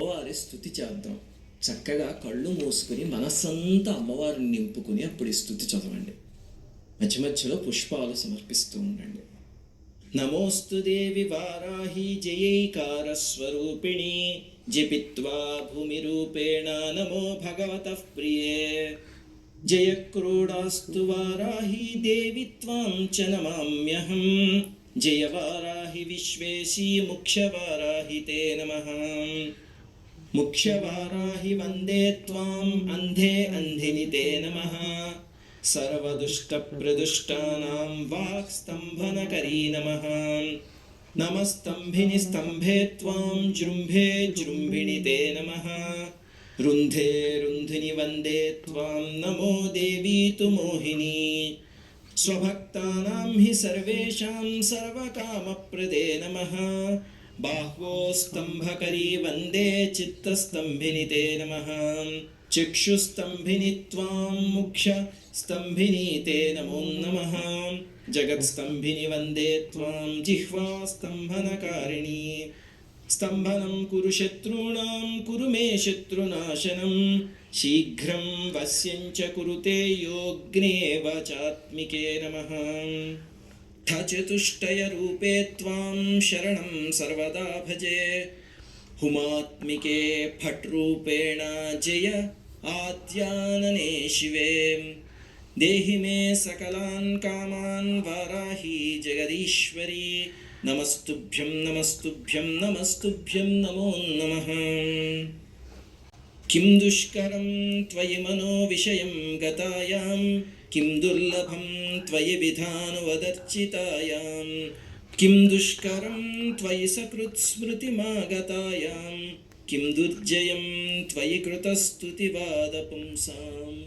అమ్మవారి స్థుతి చేద్దాం. చక్కగా కళ్ళు మూసుకుని మనస్సంతా అమ్మవారిని నింపుకుని అప్పుడు స్థుతి చదవండి. మధ్య మధ్యలో పుష్పాలు సమర్పిస్తూ ఉండండి. నమోస్తు దేవి వారాహి జయైకార స్వరూపిణి జపిత్వా భూమి రూపేణ నమో భగవత ప్రియే. జయక్రోడాస్తు వారాహి దేవి త్వాం చ నమామ్యహం. జయ వారాహి విశ్వేశీ ముఖ్యవారాహి తే నమః. ముఖ్యవారాహి వందే త్వాం అంధే అంధిని తే నమః సర్వదుష్టప్రదుష్టానాం వాక్స్తంభనకరీ నమః నమస్తంభిని స్తంభే త్వాం జృంభే జృంభిణి తే నమః రుంధే రుంధిని వందే త్వాం నమో దేవీ తు మోహిని స్వభక్తానాం హి సర్వేషాం సర్వకామప్రదే నమః బాహ్వోస్తంభకరీ వందే చిత్తస్తంభిని తే నమ చక్షుస్తంభిని త్వాం ముఖ్య స్తంభిని తే నమో నమ జగత్స్తంభిని వందే త్వాం జిహ్వాస్తంభనకారిణి స్తంభనం కురు శత్రూణాం కురు మే శత్రునాశనం శీఘ్రం వశ్యం చ కురుతే యోగ్నే చాత్మికే నమః चतुष्टयरूपे त्वां शरणं सर्वदा भजे। हुमात्मिके फट्रूपेण जय आद्यानने शिवे। देहि मे सकलान् कामान् वाराही जगदीश्वरी। नमस्तुभ्यं नमस्तुभ्यं नमस्तुभ्यं नमो नमः। किं दुष्करं त्वयि मनो विषयं गतायां किं दुर्लभं त्वयि विधानुवदर्चितायां किं दुष्करं त्वयि सकृत्स्मृतिमागतायां किं दुर्जयं त्वयि कृतस्तुतिवादपुंसाम्